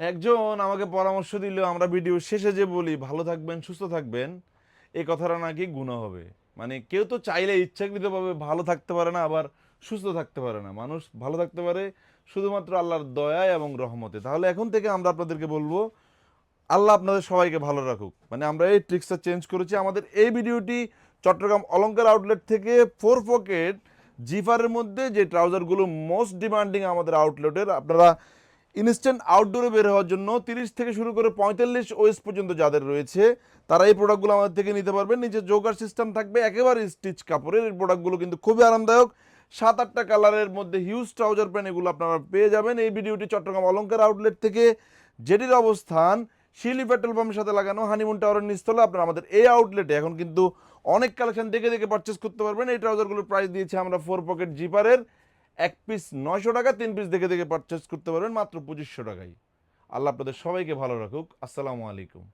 একজন আমাকে পরামর্শ দিল, আমরা ভিডিও শেষে যে বলি, ভালো থাকবেন, সুস্থ থাকবেন এই কথাটা নাকি গুণা হবে। মানে কেউ তো চাইলে ইচ্ছাকৃতভাবে ভালো থাকতে পারে না, আবার সুস্থ থাকতে পারে না। মানুষ ভালো থাকতে পারে শুধুমাত্র আল্লাহর দয়া এবং রহমতে। তাহলে এখন থেকে আমরা আপনাদেরকে বলব, আল্লাহ আপনাদের সবাইকে ভালো রাখুক। মানে আমরা এই ট্রিক্সটা চেঞ্জ করেছি। আমাদের এই ভিডিওটি চট্টগ্রাম অলঙ্কার আউটলেট থেকে ফোর পকেট জিফারের মধ্যে যে ট্রাউজারগুলো মোস্ট ডিমান্ডিং আমাদের আউটলেটের, আপনারা ইনস্ট্যান্ট আউটডোরে বের হওয়ার জন্য তিরিশ থেকে শুরু করে পঁয়তাল্লিশ ওয়েস পর্যন্ত যাদের রয়েছে, তারা এই প্রোডাক্টগুলো আমাদের থেকে নিতে পারবেন। নিচে জোকার সিস্টেম থাকবে, একেবারে স্টিচ কাপড়ের। এই প্রোডাক্টগুলো কিন্তু খুবই আরামদায়ক। সাত আটটা কালারের মধ্যে হিউজ ট্রাউজার প্যান্ট এগুলো আপনারা পেয়ে যাবেন। এই ভিডিওটি চট্টগ্রাম অলঙ্কার আউটলেট থেকে যেটির অবস্থান, শিলি পেট্রোল পাম্পের সাথে লাগানো হানিমুন টাওয়ারের নিচতলা। আপনারা আমাদের এই আউটলেটে এখন কিন্তু অনেক কালেকশন দেখে দেখে পারচেস করতে পারবেন। এই ট্রাউজারগুলোর প্রাইস দিয়েছি আমরা ফোর পকেট জিপারের এক পিস নয়শো টাকা, তিন পিস দেখে দেখে পারচেস করতে পারবেন মাত্র পঁচিশশো টাকায়। আল্লাহ আপনাদের সবাইকে ভালো রাখুক। আসসালামু আলাইকুম।